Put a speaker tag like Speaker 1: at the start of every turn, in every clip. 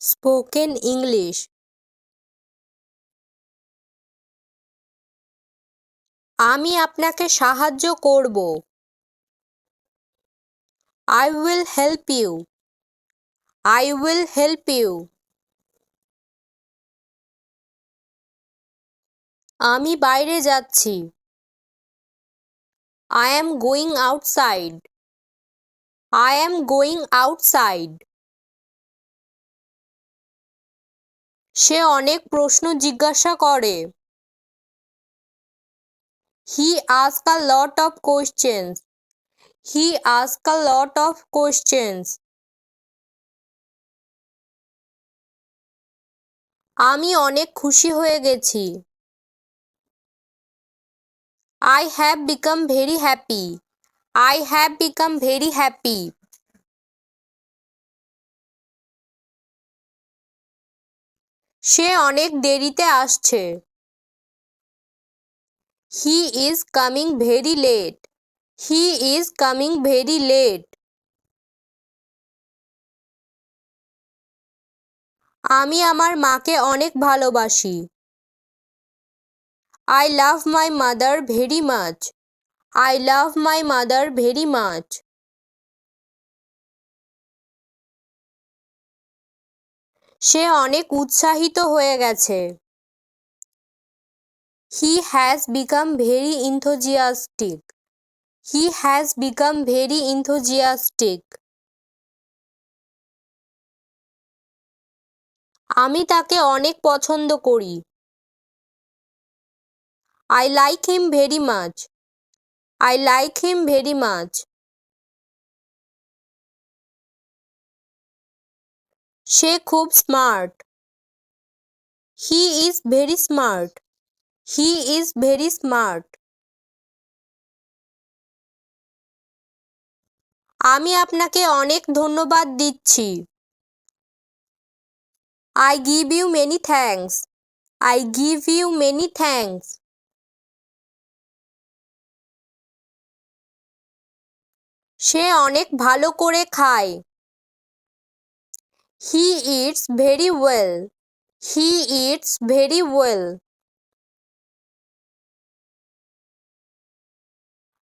Speaker 1: Spoken English আমি আপনাকে সাহায্য করব। I will help you I will help you আমি বাইরে যাচ্ছি। I am going outside I am going outside সে অনেক প্রশ্ন জিজ্ঞাসা করে। He ask a lot of questions he ask a lot of questions আমি অনেক খুশি হয়ে গেছি। I have become very happy I have become very happy সে অনেক দেরিতে আসছে। He is coming very late he is coming very late আমি আমার মাকে অনেক ভালোবাসি। I love my mother very much I love my mother very much সে অনেক উৎসাহিত হয়ে গেছে। He has become very enthusiastic he has become very enthusiastic আমি তাকে অনেক পছন্দ করি। I like him very much I like him very much সে খুব smart he is very smart he is very smart আমি আপনাকে অনেক ধন্যবাদ দিচ্ছি। I give you many thanks I give you many thanks সে অনেক ভালো করে খায়। He eats very well he eats very well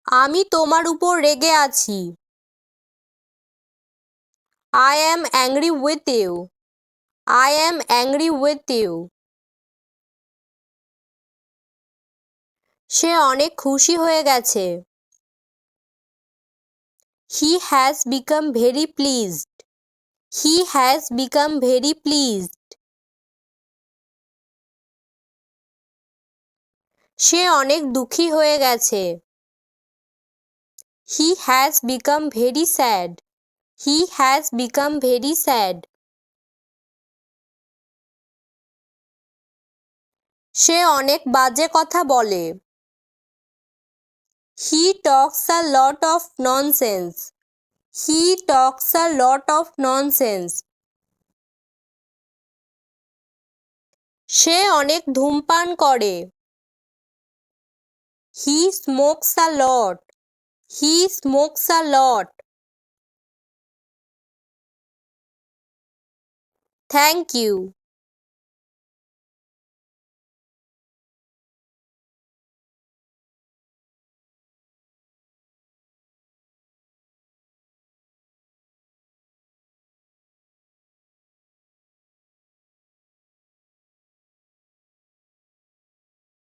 Speaker 1: আমি তোমার উপর রেগে আছি। I am angry with you I am angry with you সে অনেক খুশি হয়ে গেছে। He has become very pleased he has become very pleased সে অনেক দুঃখী হয়ে গেছে। He has become very sad he has become very sad সে অনেক বাজে কথা বলে। He talks a lot of nonsense he talks a lot of nonsense সে অনেক ধূমপান করে। He smokes a lot he smokes a lot thank you